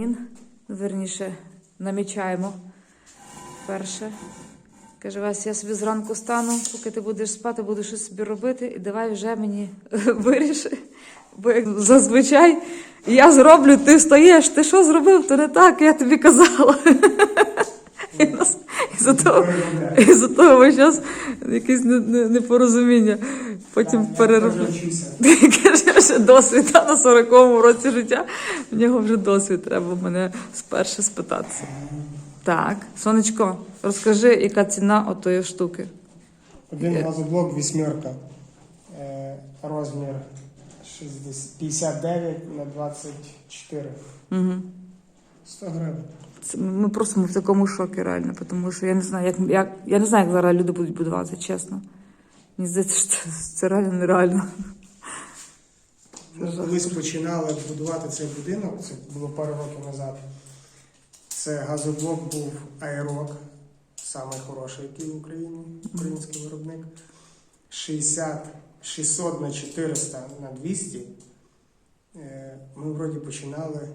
Камін, верніше, намічаємо перше. Каже, Вася, я собі зранку стану, поки ти будеш спати, буду щось собі робити, і давай вже мені виріши. Бо як зазвичай я зроблю, ти встаєш, ти що зробив, то не так, я тобі казала. І Із-за того, із-за того весь час якесь не- не- непорозуміння. Потім перероблю. Каже, вже досвід а на 40-му році життя. В нього вже досвід треба мене спершу спитатися. Так, сонечко, розкажи, яка ціна отої штуки. Один газоблок вісьмерка. Е, Розмір 60 59 на 24. Угу. 100 гривень. Це ми просто ми в такому шокі реально, тому що я не знаю, як, як я не знаю, як зараз люди будуть будувати, чесно. Мені здається, що це, це реально нереально. Ми колись починали будувати цей будинок, це було пару років назад. Це газоблок був Аерок, самий хороший, який в Україні, український виробник. 60, 600 на 400 на 200. Е, Ми вроді починали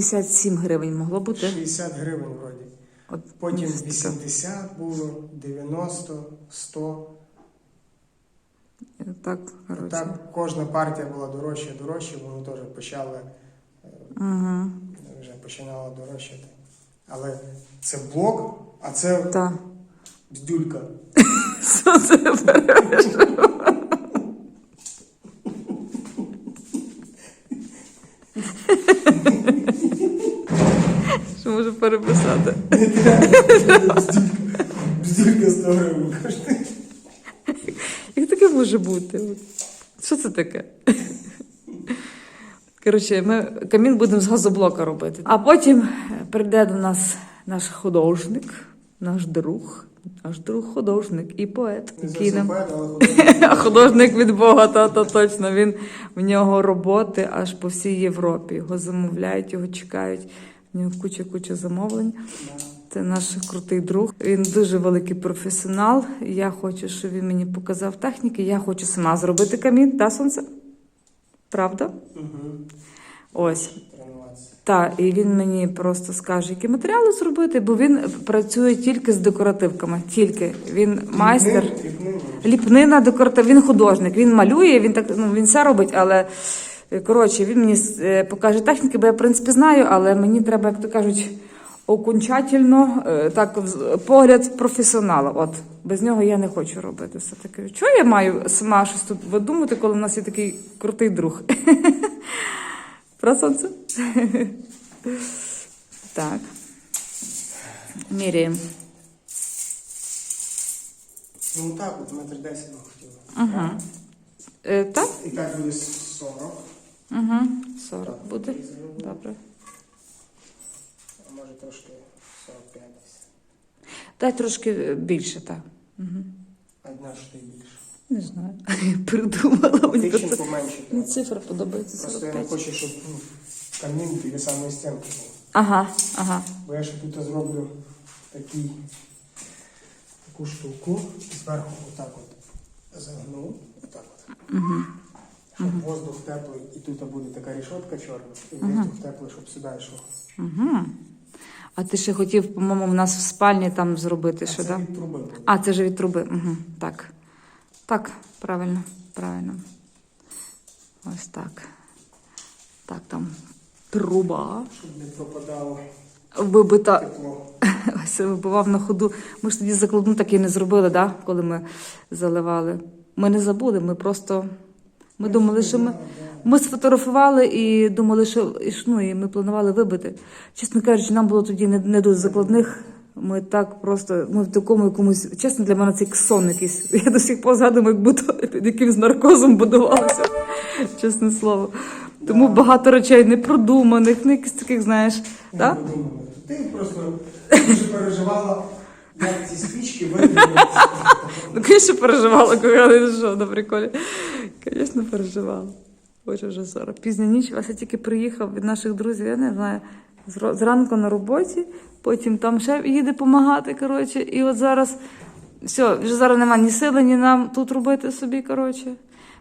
57 гривень могло бути. 60 гривень вроді. От, Потім 80 було, 90, 100. Так, коротше. Так кожна партія була дорожча, дорожча, вони теж почали, Угу. вже починала дорожчати. Але це блок, а це Так. бздюлька. Що це береш? Що можу переписати? Бздюлька 100 гривень коштує. Як таке може бути? Що це таке? Коротше, ми камін будемо з газоблока робити. А потім прийде до нас наш художник, наш друг, наш друг художник і поет. Який нам- поет, але художник. Художник від Бога, та, то точно. Він в нього роботи аж по всій Європі. Його замовляють, його чекають. Нього куча куча замовлень. Це наш крутий друг. Він дуже великий професіонал. Я хочу, щоб він мені показав техніки. Я хочу сама зробити камін, та сонце? Правда? Мгм. Ось. Так, і він мені просто скаже, які матеріали зробити, бо він працює тільки з декоративками. Тільки він майстер. Ліпнин, ліпнин. Ліпнина декоратив, він художник, він малює, він так ну він все робить, але коротше, він мені е, покаже техніки, бо я в принципі знаю, але мені треба, як то кажуть, окончательно е, так погляд професіонала. От без нього я не хочу робити все таки. Чого я маю сама щось тут видумати, коли в нас є такий крутий друг? Про сонце? Так. Міряємо. Ну так, от метр 10 ми хотіли. Ага. Е, так? І так буде 40. Угу. 40 буде. Добре. А може трошки 45 десь. Дай трошки більше, так. Угу. Одна ж ти більше. Не знаю. Придумала мені. Просто- менше. Мені цифра подобається Просто я не 45. хочу, щоб ну, камін біля самої стінки був. Ага, ага. Бо я ще тут зроблю такий, таку штуку, зверху отак от загну, отак от. Угу. Щоб воздух теплий, і тут буде така рішотка чорна, і воздух теплий, щоб сюди йшов. Угу. А ти ще хотів, по-моєму, в нас в спальні там зробити, А що, це так? від труби буде. А, це ж від труби. Угу. Так. Так, правильно, правильно. Ось так. Так, там труба. Щоб не пропадало Вибита тепло. Ось вибивав на ходу. Ми ж тоді закладну так і не зробили, да? коли ми заливали. Ми не забули, ми просто ми думали, що ми, ми сфотографували і думали, що ну, і ми планували вибити. Чесно кажучи, нам було тоді не, не до закладних. Ми так просто, ми в такому якомусь, чесно, для мене це як сон якийсь. Я до сих пор згадую, як будто під якимсь наркозом будувалося. Чесне слово. Тому багато речей непродуманих, ну якихось таких, знаєш. Не Да? Ти просто дуже переживала, як ці спічки вийдуть. Ну, звісно, переживала, коли я не на приколі. Звісно, переживала. Боже, вже 40. Пізня ніч, Вася тільки приїхав від наших друзів, я не знаю. Зранку на роботі, потім там ще їде допомагати. Коротше, і от зараз все, вже зараз немає ні сили, ні нам тут робити собі. Коротше.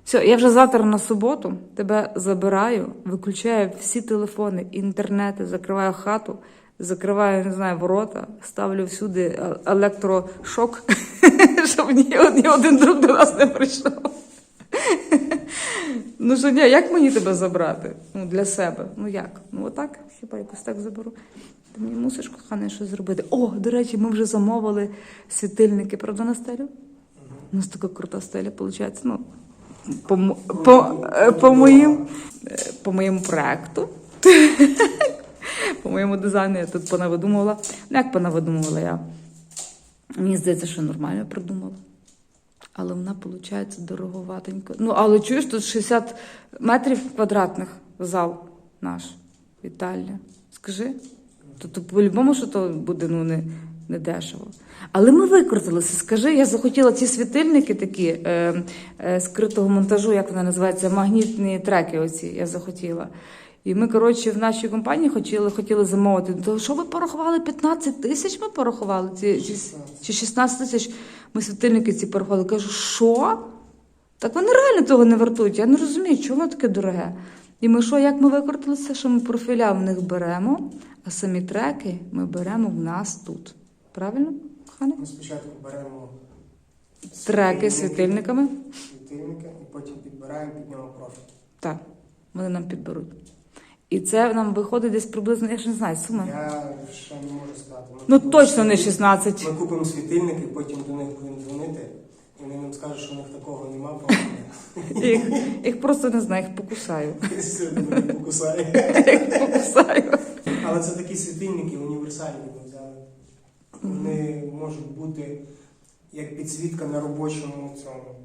Все, я вже завтра на суботу тебе забираю, виключаю всі телефони, інтернети, закриваю хату, закриваю, не знаю, ворота, ставлю всюди е- електрошок, щоб ні один друг до нас не прийшов. Ну що ні, як мені тебе забрати? Ну, для себе. Ну як? Ну отак, хіба якось так заберу. Ти мені мусиш, кохане, щось зробити. О, до речі, ми вже замовили світильники, правда, на стелю? У нас така крута стеля, виходить. Ну, по, по, е, по, моїм, е, по моєму проекту. По моєму дизайну я тут понавидумувала. Ну, як понавидумувала я? Мені здається, що нормально придумала. Але вона, виходить, дороговатенько. Ну, але чуєш, тут 60 метрів квадратних зал наш Віталія. Скажи. То, то по-любому, що то буде ну, не, не дешево. Але ми викрутилися. Скажи, я захотіла ці світильники такі е, е, скритого монтажу, як вона називається, магнітні треки. Оці я захотіла. І ми, коротше, в нашій компанії хотіли, хотіли замовити. То що ви порахували? 15 тисяч ми порахували? Ці, ці, чи 16 тисяч ми світильники ці порахували. Кажу, що? Так вони реально того не вартують. Я не розумію, чому воно таке дороге. І ми що, як ми викрутилися, що ми профіля в них беремо, а самі треки ми беремо в нас тут. Правильно, кохане? Ми спочатку беремо Треки з світильниками. світильники і потім підбираємо під нього профіль. Так, вони нам підберуть. І це нам виходить десь приблизно, я ж не знаю, сума. Я ще не можу сказати. Ми Ну купимо точно не світильники. 16. Ми купимо світильники, потім до них будемо дзвонити, і вони нам скажуть, що у них такого нема, просто Їх, їх просто не знаю, їх покусаю. сьогодні мене покусає. Їх покусаю. Але це такі світильники універсальні ми взяли. Вони можуть бути як підсвітка на робочому цьому.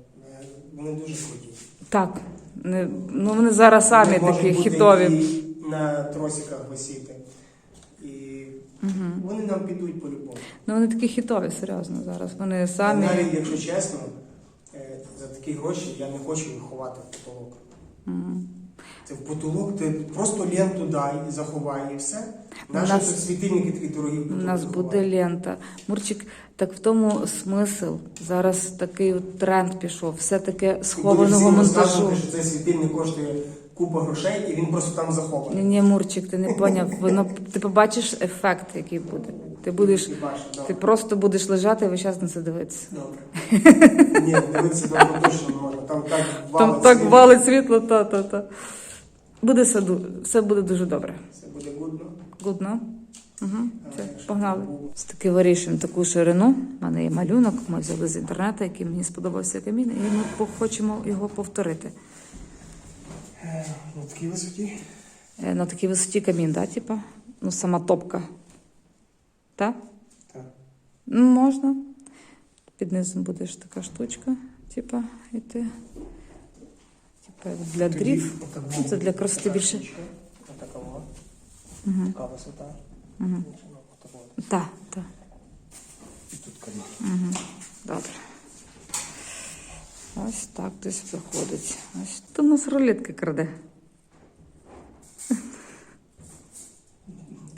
Е, Вони дуже круті. Так. Не, ну вони зараз самі Вони можуть такі бути хітові. і на тросиках висіти. І вони нам підуть по-любому. Ну вони такі хітові, серйозно зараз. Вони самі. Навіть, якщо чесно, е, за такі гроші я не хочу їх ховати в потолок. Мгм. Це в потолок, ти просто ленту дай і заховай, і все. У Наші нас- світильники такі дорогі. в У потолок нас буде лента. Мурчик, так в тому смисл. Зараз такий от тренд пішов. Все таке І буде схованого всім монтажу. розказувати, що цей світильник коштує купа грошей, і він просто там Ні, захований. ні, Мурчик, ти не поняв. Воно ти побачиш ефект, який буде. Ти будеш, ти просто будеш лежати і весь час на це дивитися. Добре. Ні, дивитися точно можна. Там так Там валить так світло. валить світло, та, та, та. Буде все, все буде дуже добре. Це буде гудно. Гудно. Угу. Це, погнали. таки вирішуємо таку ширину. У мене є малюнок, ми взяли з інтернету, який мені сподобався камін, і ми хочемо його повторити. Е, На такій висоті. Е, На такій висоті камін, да, типа? Ну, сама топка. Так? Так. Ну, можна. Під низом буде ж така штучка, типа, іти. Типа для дрів. Ну, це для красоти більше. Отака Угу. така висота. Угу. Так, так. І тут камінь. Угу. Добре. Ось так десь виходить. Ось тут у нас рулетка краде.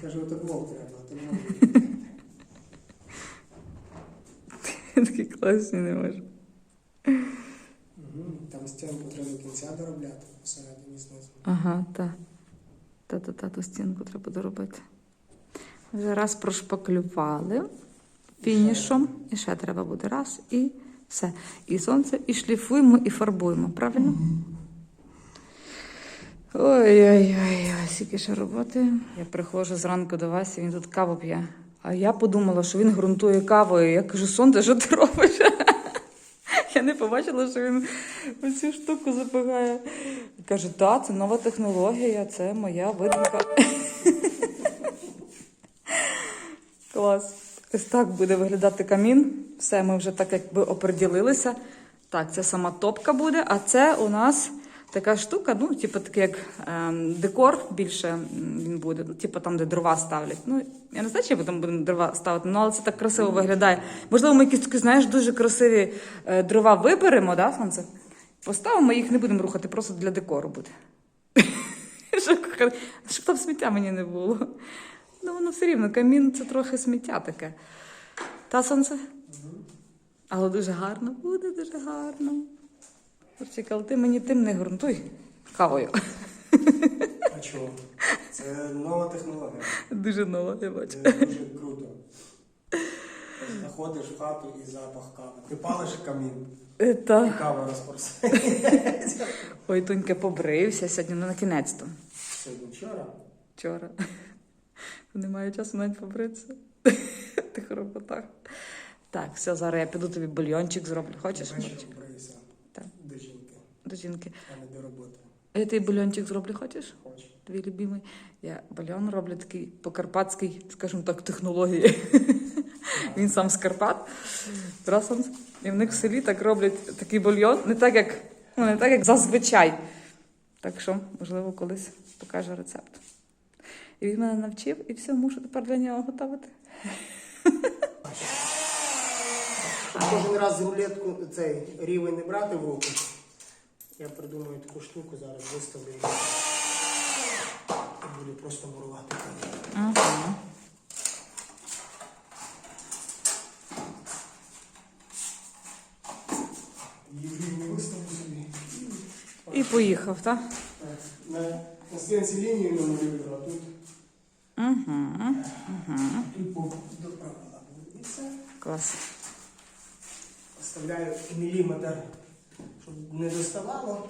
Каже, отак вовк треба. не Такі класні не можу. Там стінку треба до кінця доробляти, посередині знизу. Ага, так. Та-та-та, ту стінку треба доробити. Вже раз прошпаклювали фінішом. І ще треба буде раз і все. І сонце, і шліфуємо, і фарбуємо, правильно? Ой-ой-ой, скільки ще роботи. Я приходжу зранку до Васі, він тут каву п'є. А я подумала, що він ґрунтує кавою. Я кажу, сонце, що ти робиш? Я не побачила, що він оцю штуку запихає. Каже, так, це нова технологія, це моя видумка. Клас. Ось так буде виглядати камін. Все, ми вже так якби оприділилися. Так, це сама топка буде, а це у нас така штука, ну, типу, такий як ем, декор більше він буде, ну, типу там, де дрова ставлять. Ну, я не знаю, чи ми там будемо дрова ставити, ну, але це так красиво виглядає. Можливо, ми якісь такі, знаєш, дуже красиві е, дрова виберемо, да, сонце? Поставимо, їх не будемо рухати, просто для декору буде. Щоб, щоб там сміття мені не було. Ну, воно все рівно, камін це трохи сміття таке. Та сонце? Але дуже гарно, буде дуже гарно. Хлопчик, але ти мені тим не грунтуй кавою. А чого? Це нова технологія. Дуже нова, я бачу. Це дуже круто. Заходиш в хату і запах кави. Ти палиш камін, Е, і кава розпорсається. Ой, Тонька побрився сьогодні, ну на кінець-то. Сьогодні вчора. Вчора. Немає часу навіть побритися. Ти хропотах. Так, все, зараз я піду тобі бульйончик зроблю. Хочеш? Так. до жінки, До жінки. а не до роботи. А я тобі бульйончик зроблю, хочеш? Хочу. Твій любимий. Я бульйон роблю такий по-карпатський, скажімо так, технології. Він сам з Карпат. Разом. І в них в селі так роблять такий бульйон, не так, як, ну, не так, як зазвичай. Так що, можливо, колись покаже рецепт. І він мене навчив, і все, мушу тепер для нього готувати. Кожен раз рулетку цей рівень не брати в руку. Я придумаю таку штуку, зараз виставлю її. І буду просто мурувати. Ага. І поїхав, так? Так, На, на стінці лінію намалюю, а тут, Угу. все. Клас. Оставляю міліметр, щоб не доставало.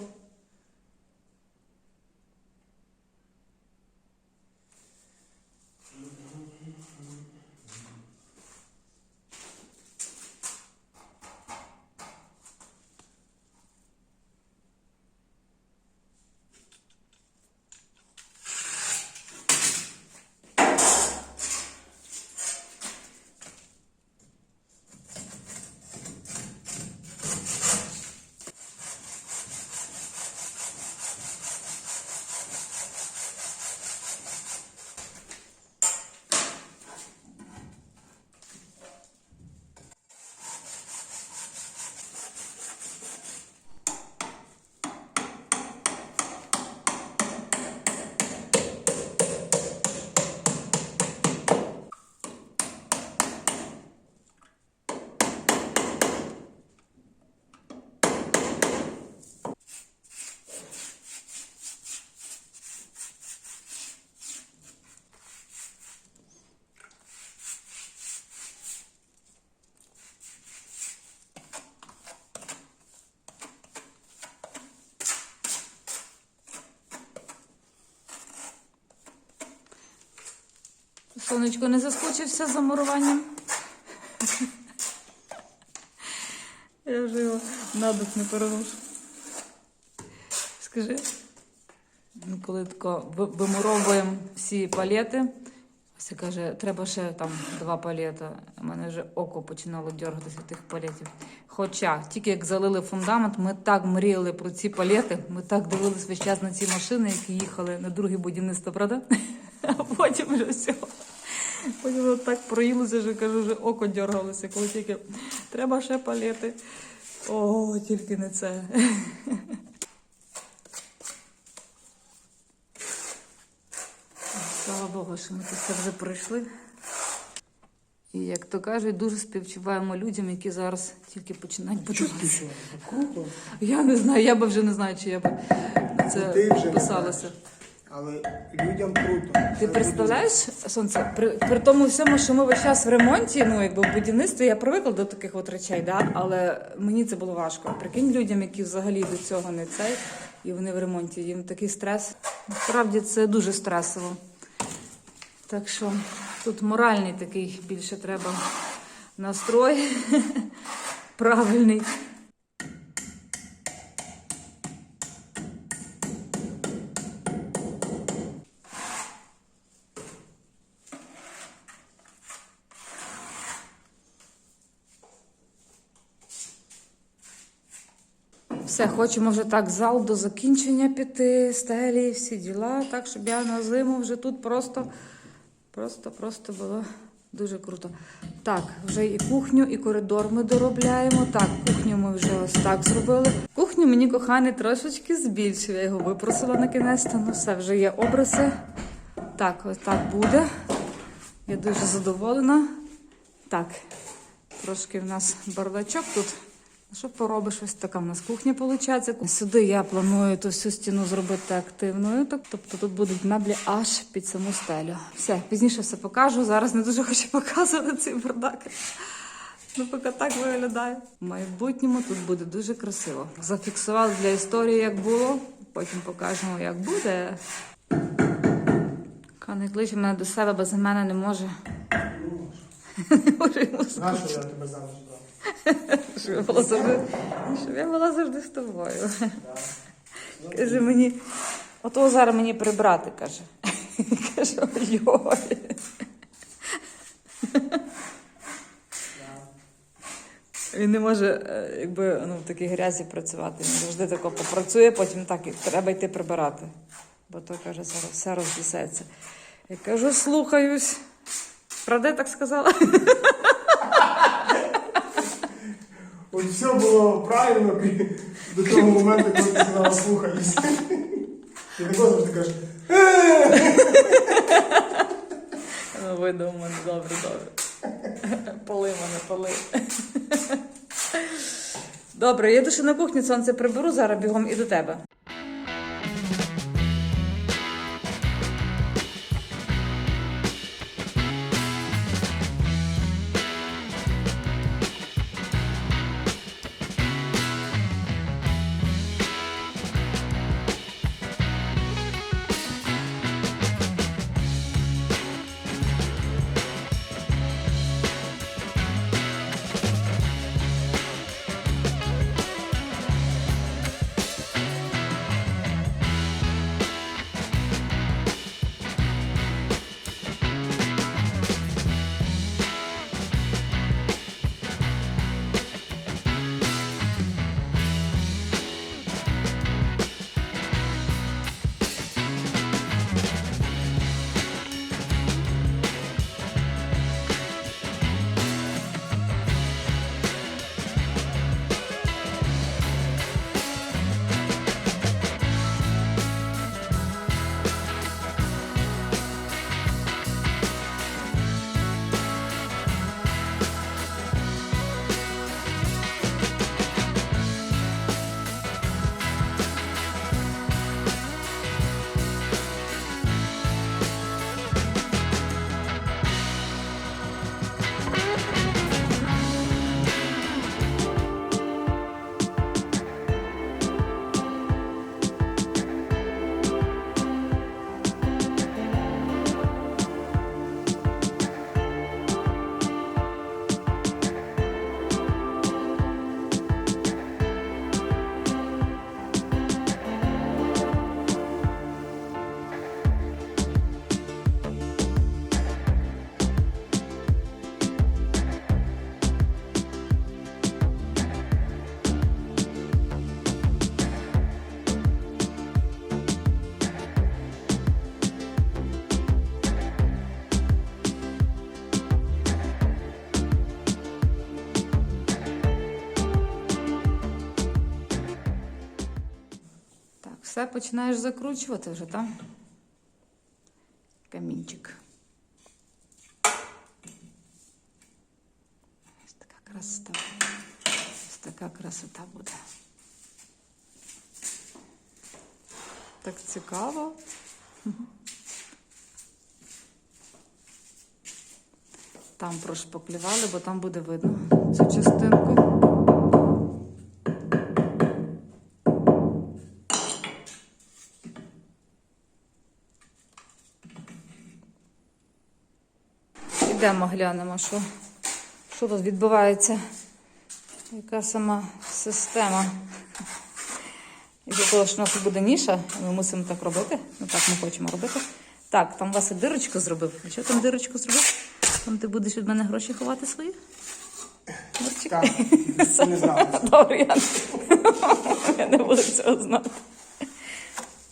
Сонечко не заскочився за муруванням. Я вже його на дух не переношу. Скажи, ну, коли тако вимуровуємо всі палети, Вася каже, треба ще там два палета. У мене вже око починало дергатися від тих палетів. Хоча тільки як залили фундамент, ми так мріяли про ці палети, ми так дивилися весь час на ці машини, які їхали на друге будівництво, правда? А потім вже все. Потім воно так проїлося, що кажу, вже око дергалося, коли тільки треба ще палети. О, тільки не це. Слава Богу, що ми це все вже пройшли. І як то кажуть, дуже співчуваємо людям, які зараз тільки починають будувати. Що? Круто. Я не знаю, я би вже не знаю, чи я б на це писалася. Але людям круто. Ти представляєш, сонце, при, при тому всьому, що ми весь час в ремонті, ну якби в будівництві, я привикла до таких от речей, да? але мені це було важко. Прикинь людям, які взагалі до цього не цей, і вони в ремонті. Їм такий стрес. Насправді це дуже стресово. Так що тут моральний такий більше треба настрой правильний. Все, хочемо вже так зал до закінчення піти, стелі, всі діла, так, щоб я на зиму вже тут просто, просто, просто було дуже круто. Так, вже і кухню, і коридор ми доробляємо. Так, кухню ми вже ось так зробили. Кухню мені коханий трошечки збільшив. Я його випросила на кінець, ну все, вже є обриси. Так, ось так буде. Я дуже задоволена. Так, трошки в нас бардачок тут Що поробиш? Ось така в нас кухня виходить. Сюди я планую ту всю стіну зробити активною. так- Тобто тут будуть меблі аж під саму стелю. Все, пізніше все покажу. Зараз не дуже хочу показувати цей бардак. Ну, поки так виглядає. В майбутньому тут буде дуже красиво. Зафіксували для історії, як було. Потім покажемо, як буде. Кане кличе мене до себе, без мене не може. Не може йому Нащо я тебе замуж дав? Щоб я була завжди, щоб я була завжди з тобою. Каже мені, ото зараз мені прибрати, каже. Каже, ой. Він не може е, якби, ну, в такій грязі працювати. Він завжди тако попрацює, потім так і треба йти прибирати. Бо то каже, зараз все розлісеться. Я кажу, слухаюсь. Правда, я так сказала? От все було правильно до того моменту, коли ти сказала слухаюсь. Ти не завжди кажеш, Ну, видно у добре, добре. Поли мене, поли. Добре, я душу на кухню, сонце приберу, зараз бігом і до тебе. Все починаєш закручувати вже, так? Камінчик. Ось така красота. Ось така красота буде. Так цікаво. Там прошпаклювали, бо там буде видно цю частинку. Ідемо глянемо, що, що тут відбувається. Яка сама система. І для того, що у нас буде ніша, ми мусимо так робити. Ну так ми хочемо робити. Так, там Вася дирочку зробив. А що там дирочку зробив? Там ти будеш від мене гроші ховати свої? Так, не знала. Добре, я, я не буду цього знати.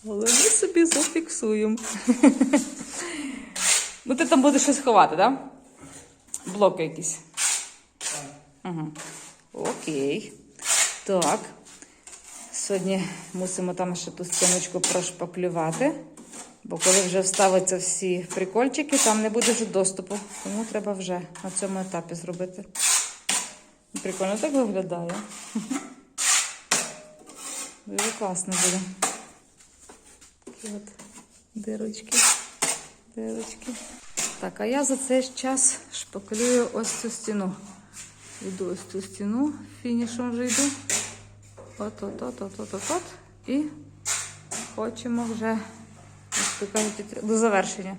Але ми собі зафіксуємо. ну, ти там будеш щось ховати, так? Да? Блоки якісь. Угу. Окей. Так. Сьогодні мусимо там ще ту стіночку прошпаклювати. Бо коли вже вставиться всі прикольчики, там не буде вже доступу. Тому треба вже на цьому етапі зробити. Прикольно так виглядає. Дуже класно буде. Такі от дирочки. Дирочки. Так, а я за цей час шпаклюю ось цю стіну. Йду ось цю стіну, фінішом вже йду. От, от, от, от, от, от, от. І хочемо вже, як то кажуть, до завершення.